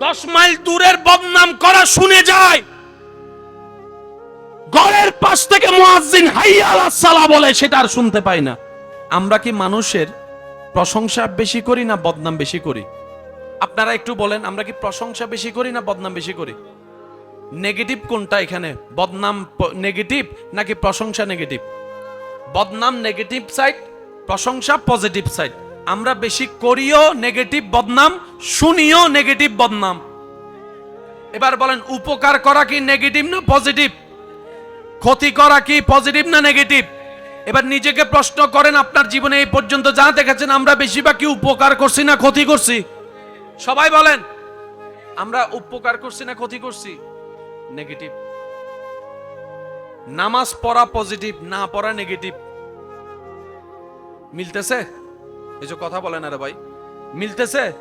দশ মাইল দূরের বদনাম করা শুনে যায়। ঘরের পাশ থেকে মুয়াজ্জিন হাইয়া আলাস সালা বলে, সেটা আর শুনতে পাই না। আমরা কি মানুষের প্রশংসা বেশি করি না বদনাম বেশি করি? আপনারা একটু বলেন, আমরা কি প্রশংসা বেশি করি না বদনাম বেশি করি? নেগেটিভ কোনটা এখানে? বদনাম নেগেটিভ নাকি প্রশংসা নেগেটিভ? বদনাম নেগেটিভ সাইড, প্রশংসা পজিটিভ সাইড। আমরা বেশি করিও নেগেটিভ বদনাম, শুনিও নেগেটিভ বদনাম। এবার বলেন, উপকার করা কি নেগেটিভ না পজিটিভ? ক্ষতি করা কি পজিটিভ না নেগেটিভ? এবার নিজেকে প্রশ্ন করেন, আপনার জীবনে এই পর্যন্ত যা দেখেছেন, আমরা বেশিরভাগ কি উপকার করছি না ক্ষতি করছি? সবাই বলেন, আমরা উপকার করছি না ক্ষতি করছি? নেগেটিভ। নামাজ পড়া পজিটিভ, না পড়া নেগেটিভ। মিলতেছে? এই যে কথা বলেন আরে ভাই। মিলতেছে?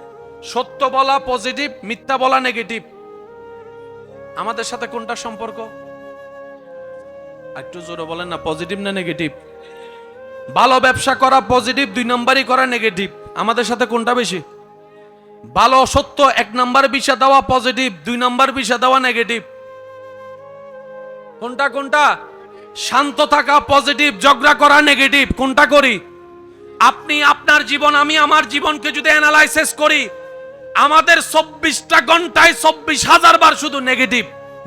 সত্য বলা পজিটিভ মিথ্যা বলা নেগেটিভ আমাদের সাথে কোনটা সম্পর্ক? একটু জোরে বলেন না পজিটিভ না নেগেটিভ ভালো ব্যবসা করা পজিটিভ দুই নম্বরই করা নেগেটিভ আমাদের সাথে কোনটা বেশি? ভালো, সত্য, এক নাম্বার বিষা দেওয়া পজিটিভ দুই নাম্বার বিষা দেওয়া নেগেটিভ কোনটা কোনটা? শান্ত থাকা পজিটিভ ঝগড়া করা নেগেটিভ কোনটা করি? আপনি আপনার জীবন, আমি আমার জীবনকে যদি অ্যানালাইসিস করি, আমাদের চব্বিশটা ঘন্টায় চব্বিশ হাজার বার শুধু নেগেটিভ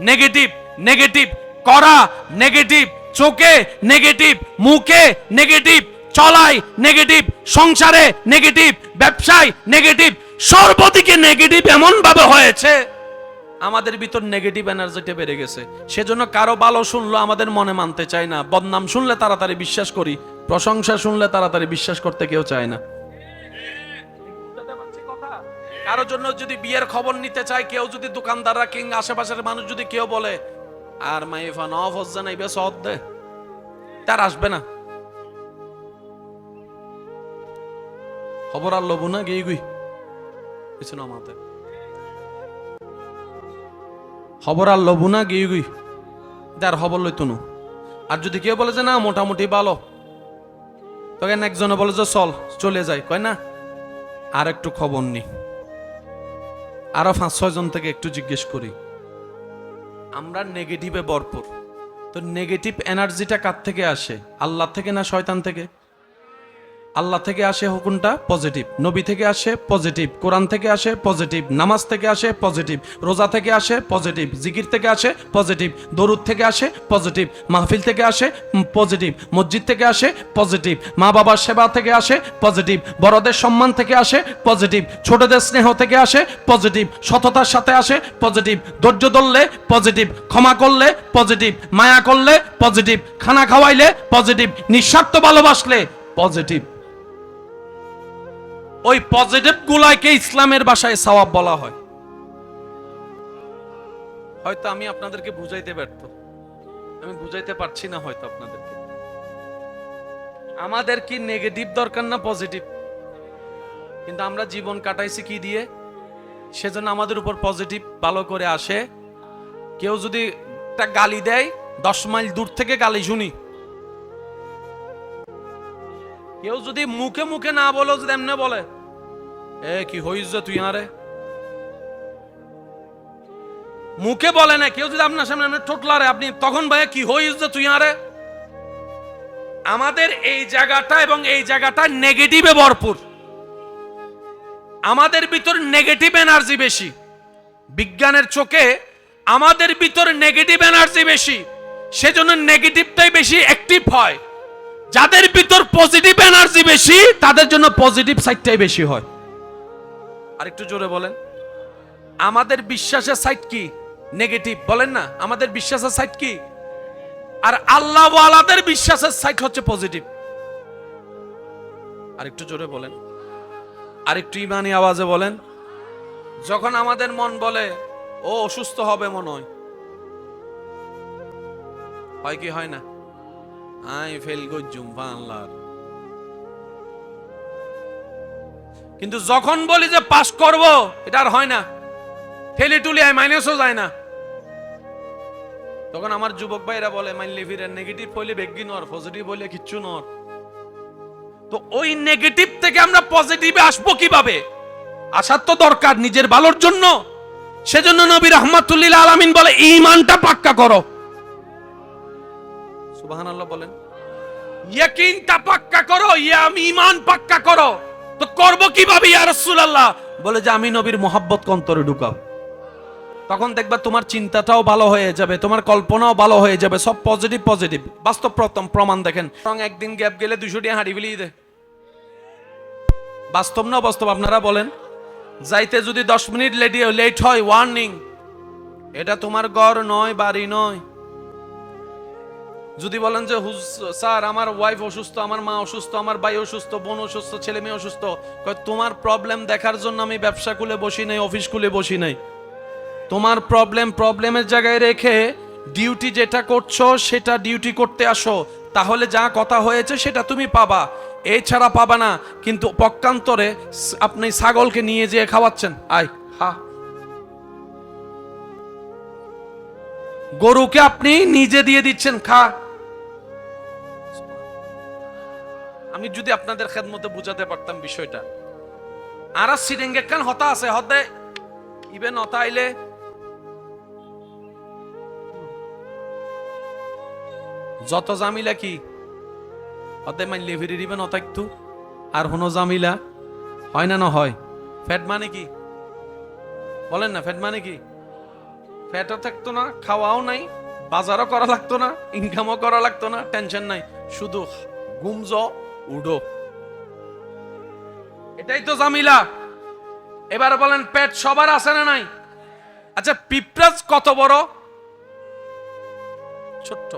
নেগেটিভ নেগেটিভ করা নেগেটিভ চোখে নেগেটিভ মুখে নেগেটিভ চলায় নেগেটিভ সংসারে নেগেটিভ ব্যবসায় নেগেটিভ সর্বদিকে নেগেটিভ এমন ভাবে হয়েছে। আমাদের ভিতর নেগেটিভ এনার্জিটা বেড়ে গেছে। সেজন্য কারও ভালো শুনলো আমাদের মনে মানতে চায় না। বদনাম শুনলে তাড়াতাড়ি বিশ্বাস করি, প্রশংসা শুনলে তাড়াতাড়ি বিশ্বাস করতে কেউ চায় না। কারোর জন্য যদি বিয়ের খবর নিতে চায়, কেউ যদি দোকানদাররা কিং আশেপাশের মানুষ যদি কেউ বলে, আর মাইফা নফ হজ্জা নাইবে সদ দে। তার আসবে না। খবর আর লবু না গিয়ে গুই। কিছু না মাতে খবর আর লবু না গিয়ে গুই তার খবর লইতো না আর যদি কেউ বলে যে না, মোটামুটি ভালো। তখন একজনে বলে যে, চল, চলে যাই। কয় না? আর একটু খবর নি। আরও পাঁচ, ছয় জন থেকে একটু জিজ্ঞেস করি। আমরা নেগেটিভে ভরপুর। তো নেগেটিভ এনার্জিটা কার থেকে আসে? আল্লাহ থেকে না শয়তান থেকে? আল্লাহ থেকে আসে হুকুমটা পজিটিভ নবী থেকে আসে পজিটিভ কোরআন থেকে আসে পজিটিভ নামাজ থেকে আসে পজিটিভ রোজা থেকে আসে পজিটিভ জিকির থেকে আসে পজিটিভ দরুদ থেকে আসে পজিটিভ মাহফিল থেকে আসে পজিটিভ মসজিদ থেকে আসে পজিটিভ মা বাবার সেবা থেকে আসে পজিটিভ বড়দের সম্মান থেকে আসে পজিটিভ ছোটদের স্নেহ থেকে আসে পজিটিভ সততার সাথে আসে পজিটিভ ধৈর্য ধরলে পজিটিভ ক্ষমা করলে পজিটিভ মায়া করলে পজিটিভ খানা খাওয়াইলে পজিটিভ নিঃস্বার্থ ভালোবাসলে পজিটিভ ওই পজিটিভ গুলাকে ইসলামের ভাষায় সওয়াব বলা হয়। হয়তো আমি আপনাদেরকে বুঝাইতে ব্যর্থ। আমি বুঝাইতে পারছি না হয়তো আপনাদেরকে। আমাদের কি নেগেটিভ দরকার না পজিটিভ কিন্তু আমরা জীবন কাটাইছি কি দিয়ে? সেজন্য আমাদের উপর পজিটিভ ভালো করে আসে। কেউ যদি একটা গালি দেয়, দশ মাইল দূর থেকে গালি শুনি কেউ যদি মুখে মুখে না বলো, যদি এমনি বলে, এ, কি হইস তুই আরে মুখে বলে না, কেউ যদি আপনার সামনে ঠোঁটলারে, আপনি তখন ভাই কি হইস তুই আরে আমাদের এই জায়গাটা এবং এই জায়গাটা নেগেটিভে ভরপুর। আমাদের ভিতর নেগেটিভ এনার্জি বেশি। বিজ্ঞানের চোখে আমাদের ভিতর নেগেটিভ এনার্জি বেশি। সেজন্য নেগেটিভটাই বেশি অ্যাক্টিভ হয়। যাদের ভিতর পজিটিভ এনার্জি বেশি, তাদের জন্য পজিটিভ সাইডটাই বেশি হয়। আর একটু জোরে বলেন। আমাদের বিশ্বাসের সাইড কি? নেগেটিভ বলেন না। আমাদের বিশ্বাসের সাইড কি? আর আল্লাহ ওয়ালাদের বিশ্বাসের সাইড হচ্ছে পজিটিভ আর একটু জোরে বলেন। আর একটু ইমানি আওয়াজে বলেন। যখন আমাদের মন বলে, ও, অসুস্থ হবে মনে হয়। হয় কি, হয় না? আই ফেল গজ্জুম বাংলার কিন্তু যখন বলি যে পাস করব, এটা আর হয় না। ঠেলি টুলি আয় মাইনাসও যায় না। তখন আমার যুবক ভাইরা বলে মাইনলে ফিরে নেগেটিভ হইলে বেগি নর পজিটিভ হইলে কিচ্ছু নর। তো ওই নেগেটিভ থেকে আমরা পজিটিভে আসব কীভাবে? আসার তো দরকার নিজের ভালোর জন্য। সেজন্য নবী রহমাতুল্লিল আলামিন বলে ইমানটা পাক্কা করো। সুবহানাল্লাহ বলেন। ইয়াকিনটা পাক্কা করো, ইয়া আমি ইমান পাক্কা করো। তো করব কীভাবে, ইয়া রাসূলুল্লাহ? বলে যে, আমি নবীর মোহাব্বত অন্তরে ঢুকাও। তখন দেখবা তোমার চিন্তাটাও ভালো হয়ে যাবে, তোমার কল্পনাও ভালো হয়ে যাবে, সব পজিটিভ পজিটিভ বাস্তব প্রথম প্রমাণ দেখেন। রং একদিন গ্যাপ গেলে দুশো টাকা হাঁড়ি বিলিয়ে দেয়। বাস্তব না বাস্তব, আপনারা বলেন। যাইতে যদি দশ মিনিট লেট হয় ওয়ার্নিং এটা তোমার ঘর নয়, বাড়ি নয়। যদি বলেন যে স্যার, আমার ওয়াইফ অসুস্থ, আমার মা অসুস্থ, আমার ভাই অসুস্থ, বোন অসুস্থ, ছেলে মেয়ে অসুস্থ তোমার প্রবলেম দেখার জন্য আমি ব্যবসা খুলে বসি নাই অফিস খুলে বসি নাই। তোমার প্রবলেম প্রবলেমের জায়গায় রেখে ডিউটি যেটা করছ, সেটা ডিউটি করতে আসো। তাহলে যা কথা হয়েছে, সেটা তুমি পাবা। এছাড়া পাবা না, কিন্তু পক্ষান্তরে আপনি ছাগলকে নিয়ে যেয়ে খাওয়াচ্ছেন। আয় হা গরুকে আপনি নিজে দিয়ে দিচ্ছেন, খা। আমি যদি আপনাদের খেদমতে বুঝাতে পারতাম বিষয়টা। আর সিরেঙ্গে কান হতা আছে? হদে ইবেন হতা আইলে যত জামিলা কি হতে মাইলে ফিরে দিবেন হতা একটু, আর হনো জামিলা, হয় না না হয়। ফ্যাট মানে কি? বলেন না ফ্যাট মানে কি? ফ্যাটও থাকতো না, খাওয়াও নাই, বাজারও করা লাগতো না ইনকামও করা লাগতো না টেনশন নাই, শুধু গুমজ উডো। এটাই তো জামিলা এবার বলেন, পেট সবার আছে না নাই? আচ্ছা পিঁপড়াজ কত বড়? ছোট্ট।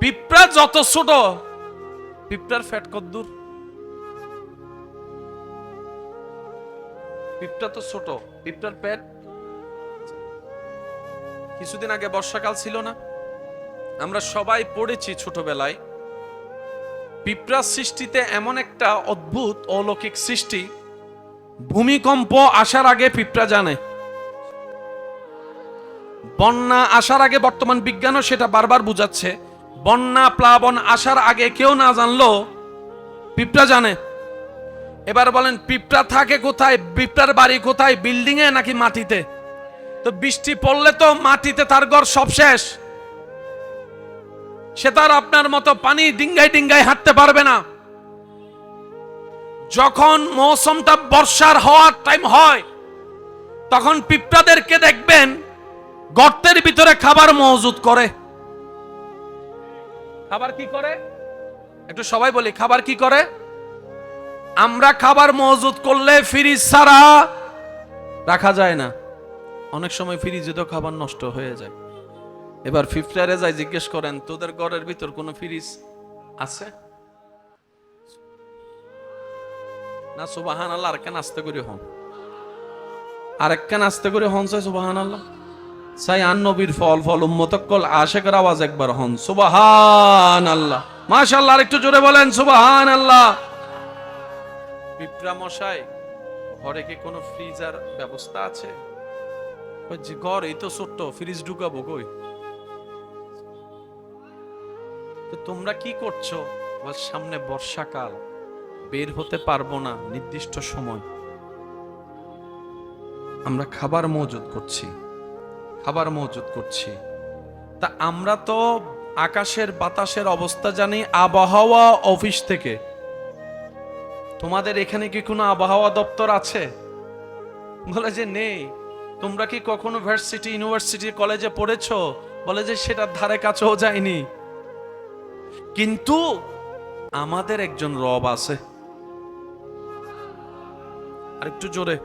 পিঁপড়া যত ছোট, পিঁপড়ার ফ্যাট কত দূর পিঁপড়া তো ছোট, পিঁপড়ার পেট কিছুদিন আগে বর্ষাকাল ছিল না। আমরা সবাই পড়েছি ছোটবেলায়। পিঁপড়া সৃষ্টিতে এমন একটা অদ্ভুত অলৌকিক সৃষ্টি। ভূমিকম্প আসার আগে পিঁপড়া জানে। বন্যা আসার আগে বর্তমান বিজ্ঞানও সেটা বারবার বুঝাচ্ছে। বন্যা, প্লাবন আসার আগে কেউ না জানলো পিঁপড়া জানে। এবার বলেন, পিঁপড়া থাকে কোথায়? পিঁপড়ার বাড়ি কোথায়? বিল্ডিং এ নাকি মাটিতে? তো বৃষ্টি পড়লে তো মাটিতে তার ঘর সব শেষ। সে তার আপনার মতো পানি ডিঙ্গায় ডিঙ্গায় হাঁটতে পারবে না। যখন মৌসুমটা বর্ষার হওয়ার টাইম হয়, তখন পিঁপড়াদেরকে দেখবেন গর্তের ভিতরে খাবার মজুদ করে। খাবার কি করে? একটু সবাই বলি, খাবার কি করে? আমরা খাবার মজুদ করলে ফ্রিজ ছাড়া রাখা যায় না। অনেক সময় ফ্রিজে তো খাবার নষ্ট হয়ে যায়। এবার ফিফটারে যাই জিজ্ঞেস করেন, তোদের ঘরের ভিতর কোনো ফ্রিজ আছে? না সুবাহান আল্লাহ আরেকখান আস্তে করে হন। আরেকখান আস্তে করে হন চাই সুবাহান আল্লাহ চাই আন নবীর ফল ফল উম্মতকল আশেকের আওয়াজ একবার হন। সুবাহান আল্লাহ মাশাল্লাহ আরেকটু জোরে বলেন সুবাহান আল্লাহ বিপ্রা মশাই, ঘরে কি কোনো ফ্রিজার ব্যবস্থা আছে? জি, ঘর এই তো ছোট্ট ফ্রিজ ঢুকাবো কই? তো তোমরা কি করছ? সামনে বর্ষাকাল বের হতে পারব না নির্দিষ্ট সময়। আমরা খাবার মজুদ করছি খাবার মজুদ করছি। তা আমরা তো আকাশের বাতাসের অবস্থা জানি আবহাওয়া অফিস থেকে। তোমাদের এখানে কি কোনো আবহাওয়া দপ্তর আছে? বলে যে নেই। তোমরা কি কখনো ভার্সিটি, ইউনিভার্সিটি, কলেজে পড়েছো? বলে যে সেটার ধারে কাছেও যায়নি। কিন্তু আমাদের একজন রব আছে। আরেকটু জোরে।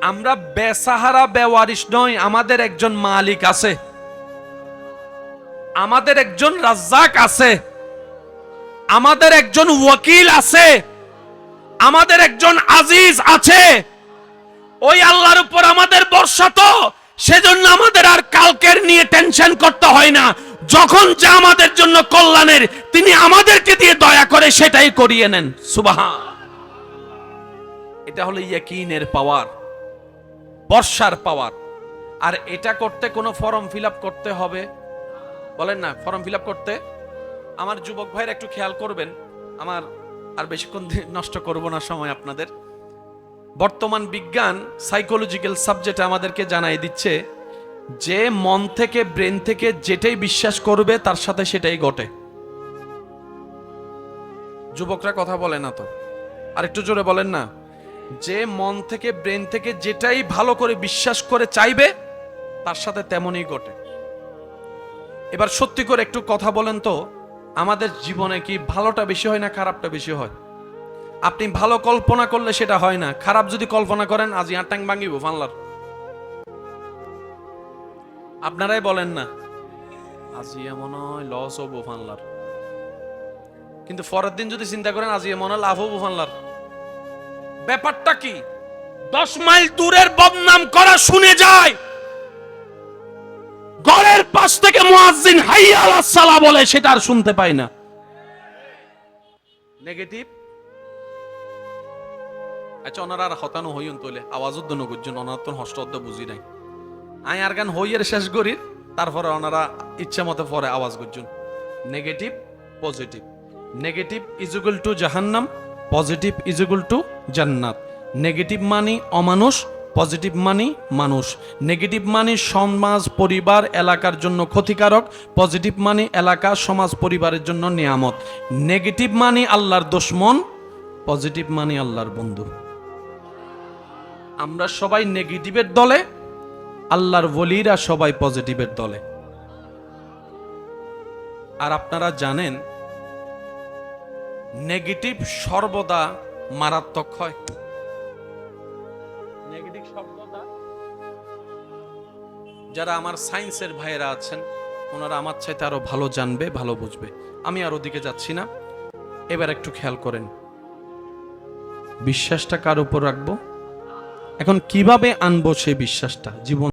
আমরা বেসাহারা, বেওয়ারিশ নই, আমাদের একজন মালিক আছে। আমাদের একজন রাজ্জাক আছে। আমাদের একজন ওয়াকিল আছে। আমাদের একজন আজিজ আছে। ওই আল্লাহর উপর আমাদের ভরসা তো, সেজন্য আমাদের আর কালকের নিয়ে টেনশন করতে হয় না। যখন যা আমাদের জন্য কল্যাণের, তিনি আমাদেরকে দিয়ে দয়া করে সেটাই করিয়ে নেন। সুবাহা এটা হলো ইয়াকিনের পাওয়ার, বর্ষার পাওয়ার। আর এটা করতে কোনো ফর্ম ফিল করতে হবে? বলেন না, ফর্ম ফিল করতে? আমার যুবক ভাইয়ের একটু খেয়াল করবেন, আমার আর বেশিক্ষণ নষ্ট করব না সময় আপনাদের। বর্তমান বিজ্ঞান সাইকোলজিক্যাল সাবজেক্ট আমাদেরকে জানাই দিচ্ছে, যে মন থেকে ব্রেন থেকে যেটাই বিশ্বাস করবে, তার সাথে সেটাই ঘটে। যুবকরা কথা বলে না তো। আর একটু জোরে বলেন না। যে মন থেকে ব্রেন থেকে যেটাই ভালো করে বিশ্বাস করে চাইবে, তার সাথে তেমনই ঘটে। এবার সত্যি করে একটু কথা বলেন তো, আমাদের জীবনে কি ভালোটা বেশি হয় না খারাপটা বেশি হয়? আপনি ভালো কল্পনা করলে সেটা হয় না। খারাপ যদি কল্পনা করেন আজ আটাং ভাঙিব ফানলার আপনারাই বলেন না আজি এমন হয় লস হব ফানলার কিন্তু পরের দিন যদি চিন্তা করেন আজি এমন হয় লাভ হব ফানলার ব্যাপারটা কি? দশ মাইল দূরের বদনাম করা শুনে যায়। ঘরের পাশ থেকে মুয়াজ্জিন হাইয়া আলাস সালা বলে সেটা আর শুনতে পাই না। নেগেটিভ? আচ্ছা ওনারা আর হতানো হইন তোলে আওয়াজ উদ্দন করছেন ওনার তো অদ্দ বুঝি নাই। আই আর গান হইয়ের শেষ করি তারপরে ওনারা ইচ্ছা মতো পরে আওয়াজ করছেন। Negative positive negative is equal to জাহান্নাম পজিটিভ ইজ ইকুয়াল টু জান্নাত। নেগেটিভ মানি অমানুষ পজিটিভ মানি মানুষ। নেগেটিভ মানি সমাজ, পরিবার, এলাকার জন্য ক্ষতিকারক। পজিটিভ মানি এলাকা, সমাজ, পরিবারের জন্য নিয়ামত। নেগেটিভ মানি আল্লাহর দুশ্মন পজিটিভ মানি আল্লাহর বন্ধু। আমরা সবাই নেগেটিভের দলে, আল্লাহর বলিরা সবাই পজিটিভের দলে। আর আপনারা জানেন, নেগেটিভ সর্বদা মারাত্মক হয়। নেগেটিভ সর্বদা? যারা আমার সায়েন্সের ভাইয়েরা আছেন, ওনারা আমার চাইতে আরও ভালো জানবে, ভালো বুঝবে। আমি আর ওদিকে যাচ্ছি না। এবার একটু খেয়াল করেন। বিশ্বাসটা কার উপর রাখব? এখন কীভাবে আনব সেই বিশ্বাসটা? জীবন